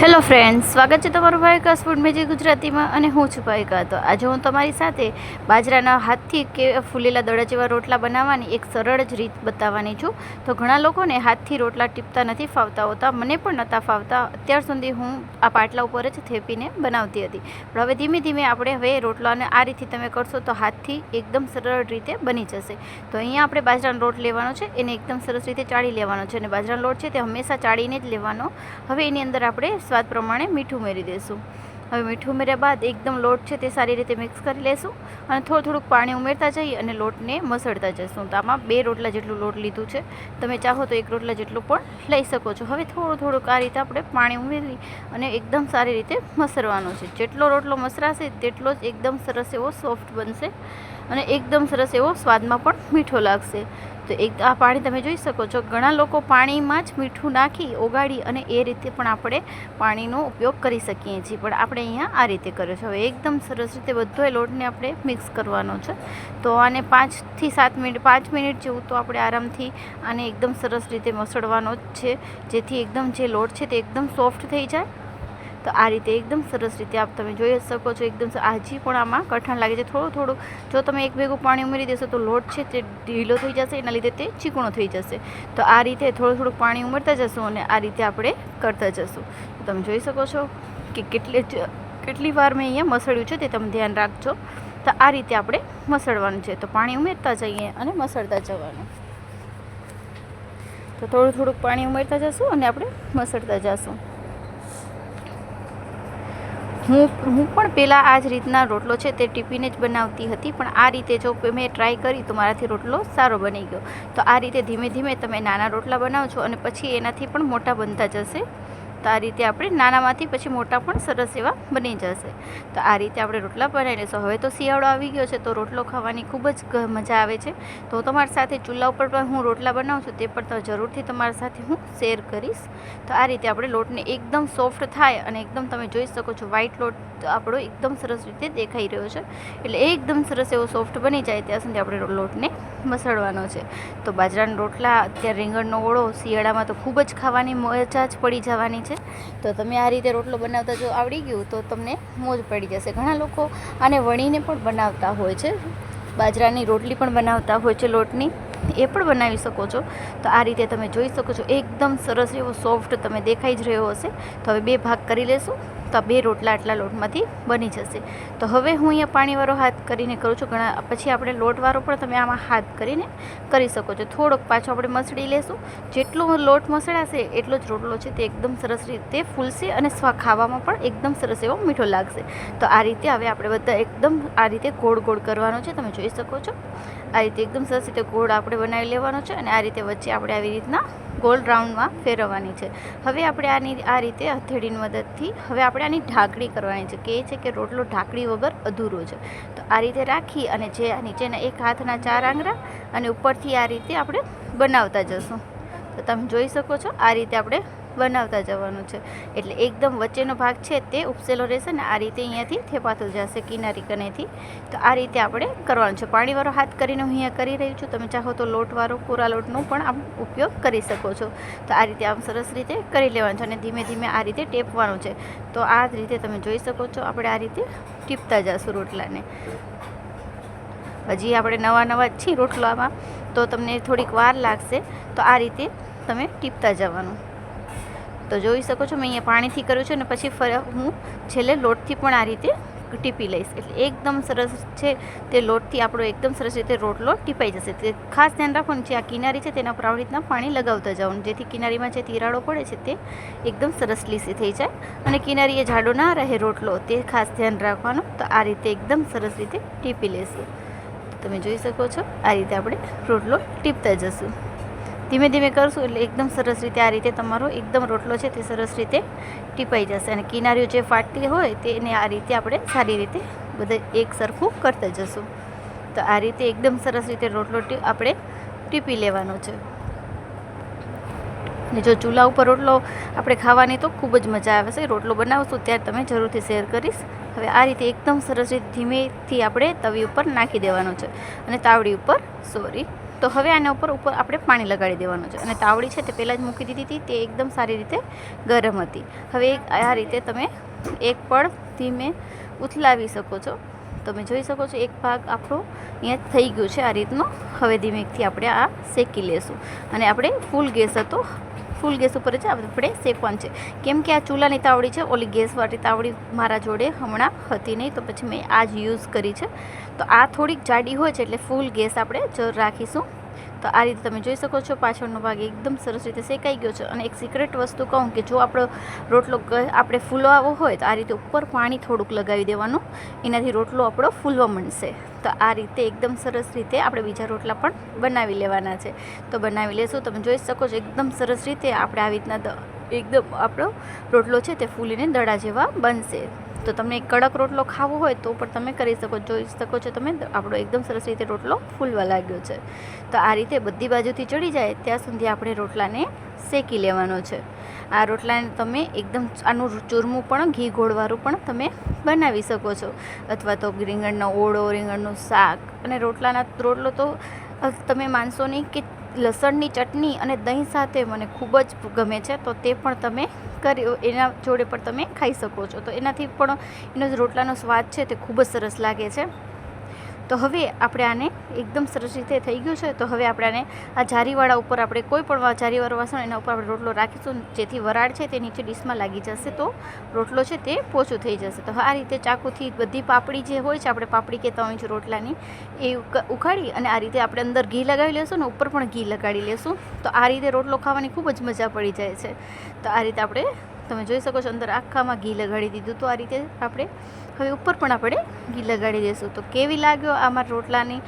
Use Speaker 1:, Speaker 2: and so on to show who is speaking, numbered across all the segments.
Speaker 1: Hello friends, સ્વાગત છે તમારું ભાઈકાસ ફૂડ મેજિક ગુજરાતીમાં અને હું છું ભાઈકા તો આજે હું તમારી સાથે બાજરાના હાથથી કે ફૂલેલા દડા જેવા રોટલા બનાવવાની એક સરળ જ રીત બતાવવાની છું. તો ઘણા લોકોને હાથથી રોટલા ટીપતા નથી ફાવતા હોતા, મને પણ નહોતા ફાવતા. અત્યાર સુધી હું આ પાટલા ઉપર જ થેપીને બનાવતી હતી. પણ હવે ધીમે ધીમે આપણે હવે રોટલાને આ રીતથી તમે કરશો તો હાથથી એકદમ સરળ રીતે બની જશે. તો અહીંયા આપણે બાજરાનો લોટ લેવાનો છે, એને એકદમ સરસ રીતે ચાળી લેવાનો છે. અને બાજરાનો લોટ છે તે હંમેશા ચાળીને જ લેવાનો. હવે એની અંદર આપણે સ્વાદ પ્રમાણે મીઠું ઉમેરી દઈશું હવે મીઠું ઉમેર્યા બાદ એકદમ લોટ છે તે સારી રીતે મિક્સ કરી લેશું અને થોડું થોડુંક પાણી ઉમેરતા જઈએ અને લોટને મસળતા જઈશું તો આમાં બે રોટલા જેટલું લોટ લીધું છે. તમે ચાહો તો એક રોટલા જેટલું પણ લઈ શકો છો. હવે થોડું થોડુંક આ રીતે આપણે પાણી ઉમેરી અને એકદમ સારી રીતે મસરવાનું છે. જેટલો રોટલો મસરાશે તેટલો જ એકદમ સરસ એવો સોફ્ટ બનશે. અને એકદમ સરસ એવો સ્વાદમાં પણ મીઠો લાગશે. તો એક આ પાણી તમે જોઈ શકો છો. ઘણા લોકો પાણીમાં જ મીઠું નાખી, ઓગાળી અને એ રીતે પણ આપણે પાણીનો ઉપયોગ કરી શકીએ છીએ. પણ આપણે અહીંયા આ રીતે કર્યો છે. હવે એકદમ સરસ રીતે બધો લોટને આપણે મિક્સ કરવાનો છે. તો આને પાંચથી સાત મિનિટ, પાંચ મિનિટ જેવું તો આપણે આરામથી આને એકદમ સરસ રીતે મસળવાનો જ છે. જેથી એકદમ જે લોટ છે તે એકદમ સોફ્ટ થઈ જાય તો આ રીતે એકદમ સરસ રીતે આપ તમે જોઈ શકો છો. એકદમ હજી પણ આમાં કઠણ લાગે છે. થોડું થોડું, જો તમે એક ભેગું પાણી ઉમેરી દેશો તો લોટ છે તે ઢીલો થઈ જશે, એના લીધે તે ચીકણો થઈ જશે. તો આ રીતે થોડું થોડું પાણી ઉમેરતા જશું અને આ રીતે આપણે કરતા જશું. તમે જોઈ શકો છો કે કેટલી કેટલી વાર મેં અહીંયા મસળ્યું છે તે તમે ધ્યાન રાખજો. તો આ રીતે આપણે મસળવાનું છે. તો પાણી ઉમેરતા જઈએ અને મસળતા જવાનું. તો થોડું થોડુંક પાણી ઉમેરતા જશું અને આપણે મસળતા જશું. હું હું પણ પહેલાં આ જ રીતના રોટલો છે તે ટીપીને જ બનાવતી હતી, પણ આ રીતે જો મેં ટ્રાય કરી તો મારાથી રોટલો સારો બની ગયો. તો આ રીતે ધીમે ધીમે તમે નાના રોટલા બનાવો છો અને પછી એનાથી પણ મોટા બનતા જશે. તો આ રીતે આપણે નાનામાંથી પછી મોટા પણ સરસ એવા બની જશે. તો આ રીતે આપણે રોટલા બનાવી લઈશું. હવે તો શિયાળો આવી ગયો છે, તો રોટલો ખાવાની ખૂબ જ મજા આવે છે. તો તમારી સાથે ચૂલા ઉપર પણ હું રોટલા બનાવું છું, તે પણ જરૂરથી તમારી સાથે હું શેર કરીશ. તો આ રીતે આપણે લોટને એકદમ સોફ્ટ થાય અને એકદમ તમે જોઈ શકો છો વ્હાઇટ લોટ આપણો એકદમ સરસ રીતે દેખાઈ રહ્યો છે. એટલે એકદમ સરસ એવો સોફ્ટ બની જાય ત્યાં સુધી આપણે લોટને મસળવાનો છે. તો બાજરાના રોટલા, અત્યારે રીંગણનો ઓળો, શિયાળામાં તો ખૂબ જ ખાવાની મજા જ પડી જવાની છે. તો તમે આ રીતે રોટલો બનાવતા જો આવડી ગયું, તો તમને મોજ પડી જશે. ઘણા લોકો આને વણીને પણ બનાવતા હોય છે. બાજરાની રોટલી પણ બનાવતા હોય છે લોટની. એ પણ બનાવી શકો છો. તો આ રીતે તમે જોઈ શકો છો, એકદમ સરસ એવો સોફ્ટ તમે દેખાઈ જ રહ્યો હશે. તો હવે બે ભાગ કરી લેશું. તો બે રોટલા આટલા લોટમાંથી બની જશે. તો હવે હું અહીંયા પાણીવાળો હાથ કરીને કરું છું. ઘણા, પછી આપણે લોટવાળો પણ તમે આમાં હાથ કરીને કરી શકો છો. થોડોક પાછો આપણે મસળી લેશું. જેટલો લોટ મસળાશે, એટલો જ રોટલો છે તે એકદમ સરસ રીતે ફૂલશે અને સ્વા, ખાવામાં પણ એકદમ સરસ એવો મીઠો લાગશે. તો આ રીતે હવે આપણે બધા એકદમ આ રીતે ગોળ ગોળ કરવાનો છે. તમે જોઈ શકો છો. આ રીતે એકદમ સરસ રીતે ગોળ આપણે બનાવી લેવાનો છે અને આ રીતે વચ્ચે આપણે આવી રીતના ગોલ રાઉન્ડમાં ફેરવવાની છે. હવે આપણે આની આ રીતે હથેળીની મદદથી હવે આપણે આની ઢાંકણી કરવાની છે. કે છે કે રોટલો ઢાંકણી વગર અધૂરો છે. તો આ રીતે રાખી અને જે નીચેના એક હાથના ચાર આંગરા અને ઉપરથી આ રીતે આપણે બનાવતા જશું. તો તમે જોઈ શકો છો આ રીતે આપણે બનાવતા જવાનું છે. એટલે એકદમ વચ્ચેનો ભાગ છે તે ઉપસેલો રહેશે ને આ રીતે અહીંયાથી થેપાતું જશે કિનારી કનેથી. તો આ રીતે આપણે કરવાનું છે. પાણીવાળો હાથ કરીને હું અહીંયા કરી રહી છું. તમે ચાહો તો લોટવાળો કોરા લોટનો પણ આમ ઉપયોગ કરી શકો છો. તો આ રીતે આમ સરસ રીતે કરી લેવાનું છે અને ધીમે ધીમે આ રીતે ટેપવાનું છે. તો આ રીતે તમે જોઈ શકો છો આપણે આ રીતે ટીપતા જશું રોટલાને. હજી આપણે નવા નવા છીએ રોટલામાં. તો તમને થોડીક વાર લાગશે. તો આ રીતે તમે ટીપતા જવાનું. તો જોઈ શકો છો, મેં અહીંયા પાણીથી કર્યું છે અને પછી ફર, હું છેલ્લે લોટથી પણ આ રીતે ટીપી લઈશ. એટલે એકદમ સરસ છે તે લોટથી આપણો એકદમ સરસ રીતે રોટલો ટીપાઈ જશે. તે ખાસ ધ્યાન રાખવાનું જે આ કિનારી છે તેના પર આવી રીતના પાણી લગાવતા જવાનું જેથી કિનારીમાં જે તિરાડો પડે છે તે એકદમ સરસ લીસી થઈ જાય અને કિનારીએ જાડો ના રહે રોટલો, તે ખાસ ધ્યાન રાખવાનું. તો આ રીતે એકદમ સરસ રીતે ટીપી લેશું. તમે જોઈ શકો છો, આ રીતે આપણે રોટલો ટીપતા જશું. ધીમે ધીમે કરશું એટલે એકદમ સરસ રીતે આ રીતે તમારો એકદમ રોટલો છે તે સરસ રીતે ટીપાઈ જશે. અને કિનારીઓ જે ફાટતી હોય તેને આ રીતે આપણે સારી રીતે બધા એક સરખું કરતા જશું. તો આ રીતે એકદમ સરસ રીતે રોટલો આપણે ટીપી લેવાનો છે. ને જો ચૂલા ઉપર રોટલો આપણે ખાવાની તો ખૂબ જ મજા આવે છે. રોટલો બનાવશું ત્યારે તમે જરૂરથી શેર કરીશ. હવે આ રીતે એકદમ સરસ રીતે ધીમેથી આપણે તવી ઉપર નાખી દેવાનો છે. અને તાવડી ઉપર સોરી. તો હવે આના ઉપર ઉપર આપણે પાણી લગાડી દેવાનું છે. અને તાવડી છે તે પહેલાં જ મૂકી દીધી હતી, તે એકદમ સારી રીતે ગરમ હતી. હવે આ રીતે તમે એક પળ ધીમે ઉથલાવી શકો છો. તમે જોઈ શકો છો એક ભાગ આપણો અહીંયા થઈ ગયો છે આ રીતનો. હવે ધીમેકથી આપણે આ શેકી લેશું. અને આપણે ફૂલ ગેસ હતો ફૂલ ગેસ ઉપર જ આપણે શેકવાનું છે. કેમ કે આ ચૂલાની તાવડી છે, ઓલી ગેસવાળી તાવડી મારા જોડે હમણાં હતી નહીં, તો પછી મેં આ જ યુઝ કરી છે. તો આ થોડીક જાડી હોય છે એટલે ફૂલ ગેસ આપણે જ રાખીશું. તો આ રીતે તમે જોઈ શકો છો, પાછળનો ભાગ એકદમ સરસ રીતે શેકાઈ ગયો છે અને એક સિક્રેટ વસ્તુ કહું કે જો આપણો રોટલો આપણે ફૂલવાવો હોય તો આ રીતે ઉપર પાણી થોડુંક લગાવી દેવાનું, એનાથી રોટલો આપણો ફૂલવા માંડશે. તો આ રીતે એકદમ સરસ રીતે આપણે બીજા રોટલા પણ બનાવી લેવાના છે. તો બનાવી લેશું, તમે જોઈ શકો છો એકદમ સરસ રીતે આપણે આવી રીતના એકદમ આપણો રોટલો છે તે ફૂલીને દડા જેવા બનશે. તો તમને કડક રોટલો ખાવો હોય તો પણ તમે કરી શકો, જોઈ શકો છો તમે. આપણો એકદમ સરસ રીતે રોટલો ફૂલવા લાગ્યો છે. તો આ રીતે બધી બાજુથી ચડી જાય, ત્યાં સુધી આપણે રોટલાને શેકી લેવાનો છે. આ રોટલાને તમે એકદમ આનું ચૂરમું પણ, ઘી ગોળવાળું પણ તમે બનાવી શકો છો. અથવા તો રીંગણનો ઓળો, રીંગણનું શાક. અને રોટલાના રોટલો તો તમે માનશો નહીં કે લસણની ચટણી અને દહીં સાથે મને ખૂબ જ ગમે છે, તો તે પણ તમે કરી, એના જોડે પણ તમે ખાઈ શકો છો. તો એનાથી પણ એનો રોટલાનો સ્વાદ છે તે ખૂબ જ સરસ લાગે છે. તો હવે આપણે આને એકદમ સરસ રીતે થઈ ગયું છે. તો હવે આપણે આને આ જારીવાળા ઉપર આપણે કોઈ પણ જારીવાળું વાસણ એના ઉપર આપણે રોટલો રાખીશું. જેથી વરાળ છે તે નીચે ડીશમાં લાગી જશે તો રોટલો છે તે પોચું થઈ જશે. તો આ રીતે ચાકુથી બધી પાપડી જે હોય છે, આપણે પાપડી હોય છે રોટલાની, એ ઉખાડી અને આ રીતે આપણે અંદર ઘી લગાવી લેશું અને ઉપર પણ ઘી લગાડી લેશું. તો આ રીતે રોટલો ખાવાની ખૂબ જ મજા પડી જાય છે. તો આ રીતે આપણે તમે જોઈ શકો છો અંદર આખામાં ઘી લગાડી દીધું તો આ રીતે આપણે હવે ઉપર પણ આપણે ઘી લગાડી દઈશું તો કેવી લાગ્યો આ મારા રોટલાની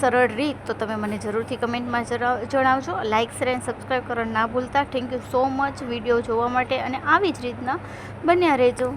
Speaker 1: સરળ રીત? તો તમે મને જરૂરથી કમેન્ટમાં જણાવજો. લાઇક શેર એન્ડ સબસ્ક્રાઈબ કરવાનું ના ભૂલતા. Thank you so much video જોવા માટે અને આવી જ રીતના બન્યા રહેજો.